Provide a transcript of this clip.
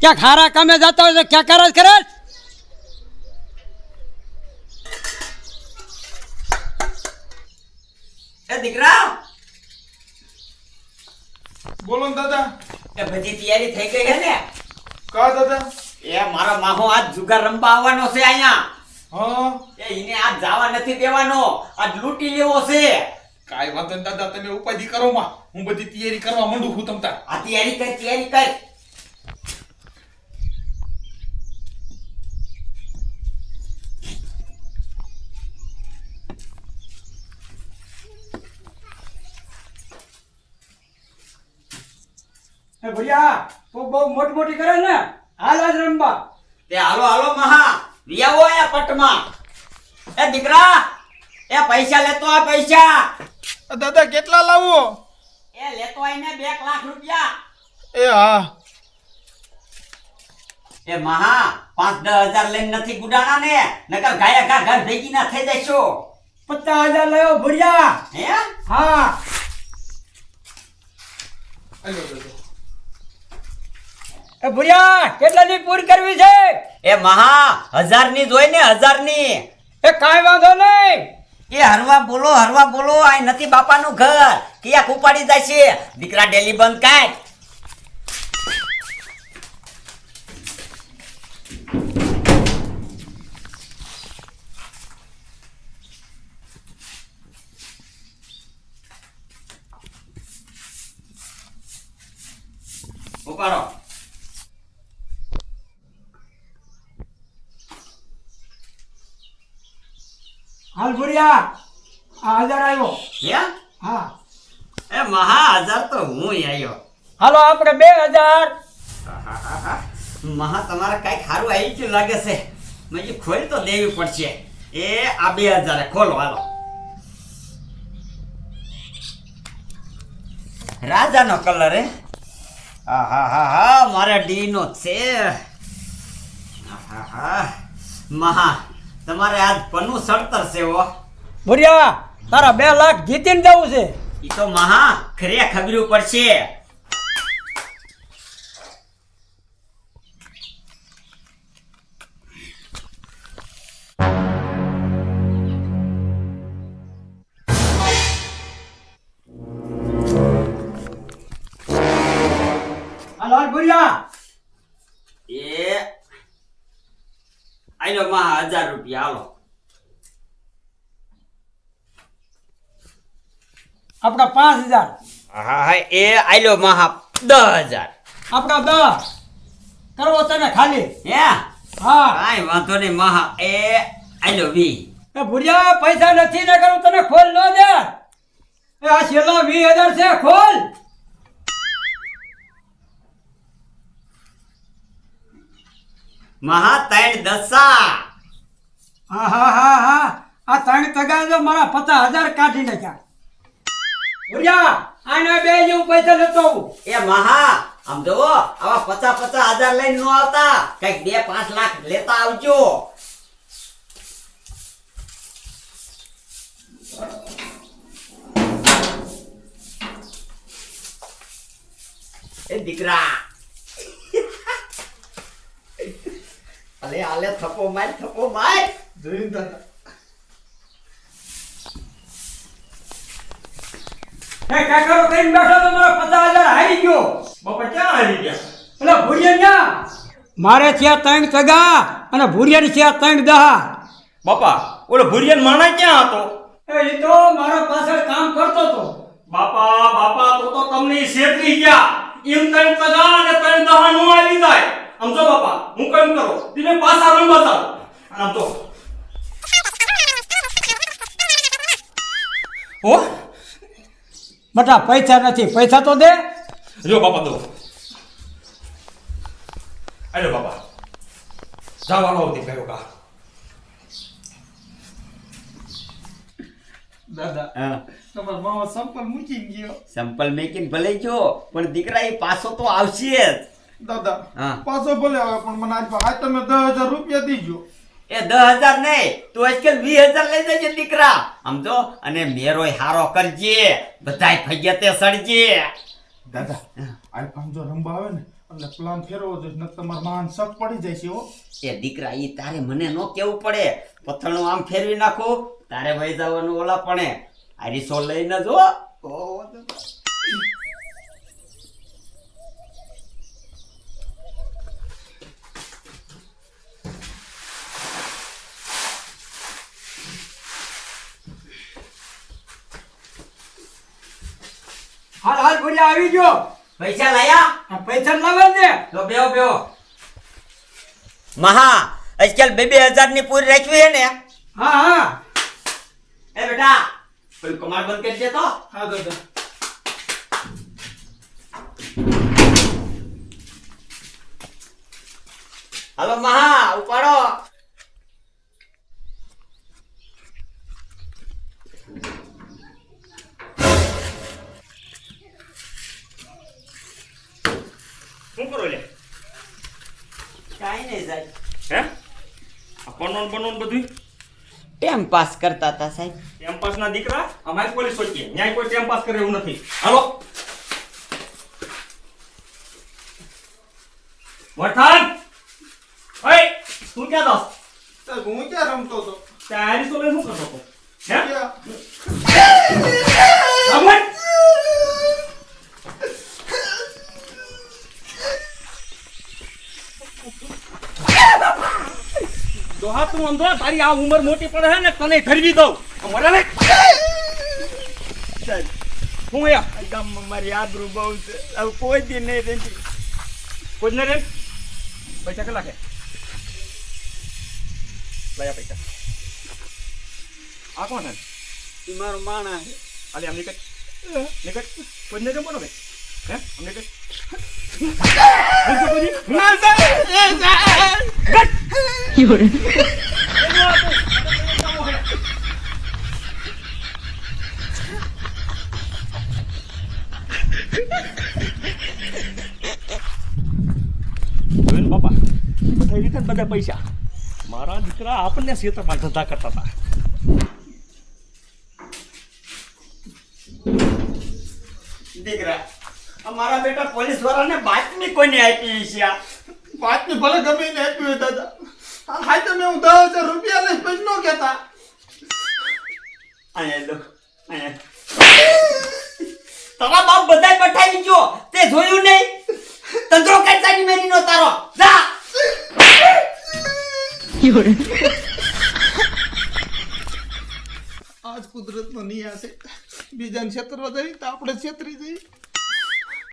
ક્યાં ખારા કામે જતા હોય ક્યાં કરસ કરે? દીકરા. બોલો ને દાદા. એ બધી તૈયારી થઈ ગઈ છે ને? કહો દાદા? એ મારો માહો આજ જુગાર રમવા આવવાનો છે અહીંયા. હા. એ એને આજ જવા નથી દેવાનો. આજ લૂંટી લેવો છે. કાંઈ વાંધો નહીં દાદા તમે ઉપાધિ કરો માં. હું બધી તૈયારી કરવા માંડું છું તમતા આ તૈયારી કર તૈયારી કર. ભૈયા તું બહુ મોટી મોટી કરે ને. હાલ આજ રમવા. તે હાલો હાલો મહા. વિયાવો પટમાં. એ દીકરા એ પૈસા લેતો આ પૈસા. દાદા કેટલા લાવો? એ લેતો આઈને બે લાખ રૂપિયા. એ હા. એ મહા પાંચ દસ હજાર લઈને નથી ગુડાણા ને? નકર ગાયા ઘા ઘર ભેગી ના થઈ જશો. પચાસ હજાર લેવો ભૈયા હે? હા. એ ભૈયા કેટલાની પૂરી કરવી છે? એ મહા હજારની જોઈ ને હજારની એ કાંઈ વાંધો નહીં. એ હરવા બોલો હરવા બોલો આ નથી બાપાનું ઘર. કિયા ઉપાડી જાય છે. દીકરા ડેલી બંધ કાઢ ઉપાડો. હાલ ભૈયા આ હજાર આવ્યો હે? હા. એ મહા હજાર તો હું આવ્યો હાલો આપણે બે હજાર. મહા તમારે કઈ ખારું આવી ગયું લાગે છે. મેં ખોલ તો દેવી પડશે. એ આ બે હજાર ખોલો હાલો. રાજાનો કલર હે? હા હા હા હા મારા ડી નો છે. મહા તમારે આજ પન્નું સડતર છે ઓ ભુરિયા તારા બે લાખ જીતીને જવું છે. ઈ તો મહા ખરે ખબર્યું પડશે. હાલ હાલ ભૈયા એ આઈલો મહા હજાર રૂપિયા હાલો. આપણા પાંચ હજાર. હા હા એ આઈલો મહા દસ હજાર. આપણા દસ. કરવો તને ખાલી. હે? હા. કાંઈ વાંધો નહીં મહા એ આઈલો વી. એ ભૂરિયા પૈસા નથી ને કરું તને ખોલ ન દે. એ આ છેલ્લા વીસ હજાર છે ખોલ. મહા ત્રણ દસા હા હા. હા હા આ ત્રણ ટકા મારા પચાસ હજાર કાઢી નાખ્યા. ભુરિયા આના બે જેવું પૈસા લેતો એ મહા આમ જોવો આવા પચાસ પચાસ હજાર લઈને નો આવતા. કંઈક બે પાંચ લાખ લેતા આવજો. એ દીકરા. આલે આલે થપો માર થપો માર. જોયું તને? હે કાકરો કઈ બેઠો તો મારો 50000 હારી ગયો. બાપા ક્યાં હારી ગયા? એટલે ભૂરિયા ના મારે થયા ત્રણ સગા અને ભૂરિયાની થયા ત્રણ દહા. બાપા ઓલો ભૂરિયાન માણા ક્યાં હતો? એ તો મારા પાછળ કામ કરતો તો બાપા બાપા તો તો તમને શેતરી ગયા. એમ ત્રણ સગા અને ત્રણ દહા નું આવી જાય. આમ બાપા હું કેમ કરો. તમે પાસ રમવા જાઓ આમ તો. હો? બટા પૈસા નથી. પૈસા તો દે. જો બાપા દો. અરે બાપા. જવાનો હતી કયો કા. દાદા તમારા સંપલ મૂકી ગયો. સંપલ મેકીને ભલે જો પણ દીકરા એ પાછો તો આવશે જ. દાદા હા. પાછો ભલે આવે પણ મને આજ આજ તમે દસ હજાર રૂપિયા દીજો. એ દસ હજાર નહીં તું આજકાલ વીસ હજાર લઈ જજે દીકરા. સમજો? અને મેરોય હારો કરજે. બધાય ફૈયા તે સડજે. દાદા આઈફોન જો રમવા આવે ને એટલે પ્લાન ફેરવો જોઈએ નકર તમારા માન શક પડી જાય છે હો. એ દીકરા ઈ તારે મને નો કેવું પડે. પથણું આમ ફેરવી નાખું. તારે વહી જવાનું ઓલા પણ. આરીસો લઈને જો. ઓ, હાલ હાલ ભૂલ્યા આવી ગયો. પૈસા લાયા? પૈસા લાવે તો બેહો બેહો. મહા આજકાલ બે બે હજારની પૂરી રાખવી હે ને? હા હા. એ બેટા પેલું કમાડ બંધ કરી દે તો. હા દાદા હાલો મહા ઉપાડો. શું કરો લે? કાઈ નહીં જાય હે? આ બનોન બધું ટાઈમ પાસ કરતા હતા સાહેબ. કેમ્પસ ના દીકરા? અમારી પોલીસ સોચીએ ન્યાય કોઈ ટાઈમ પાસ કરે એવું નથી. હાલો. વઠાણ ઓય તું ક્યાં દોસ્ત સાહેબ હું ક્યાં રમતો હતો? તારી તો લઈને શું કરતો હતો હે ક્યાં? સાંભળ. દોહા તું અંધો તારી આ ઉંમર મોટી પડે છે ને તને ખરીદી દઉં. મરે ને હું યા ગામમાં મારી આબરૂ બહુ છે. હવે કોઈ દી નહીં રહેતી. કોઈ ને રે પૈસા કેટલા છે? લયા પૈસા. આ કોણ છે? મારો માણા અલે આમ નીકળ. નીકળ. કોઈ ને બોલો ભાઈ? હે? આમ નીકળ. જોઈને થઈ રીતે બધા પૈસા. મારા દીકરા આપણને ક્ષેત્રમાં ધંધા કરતા હતા. દીકરા, અમારા બેટા પોલીસ વાળાને બાતમી કોની આપી છે? વાતની ભલે ગમે એને આપી હોય દાદા. હાય તમે હું દસ હજાર રૂપિયા લઈશ પછી નો કહેતા. અહીંયા લો અહીંયા. તારા બાપ બધા પઠાવી ગયો. તે જોયું નહીં? તંત્રો કરતાની મેરી નો તારો. જા! આજ કુદરતનો નિયમ છે. બીજાને છેતરવા જઈ તો આપણે છેતરી જઈએ.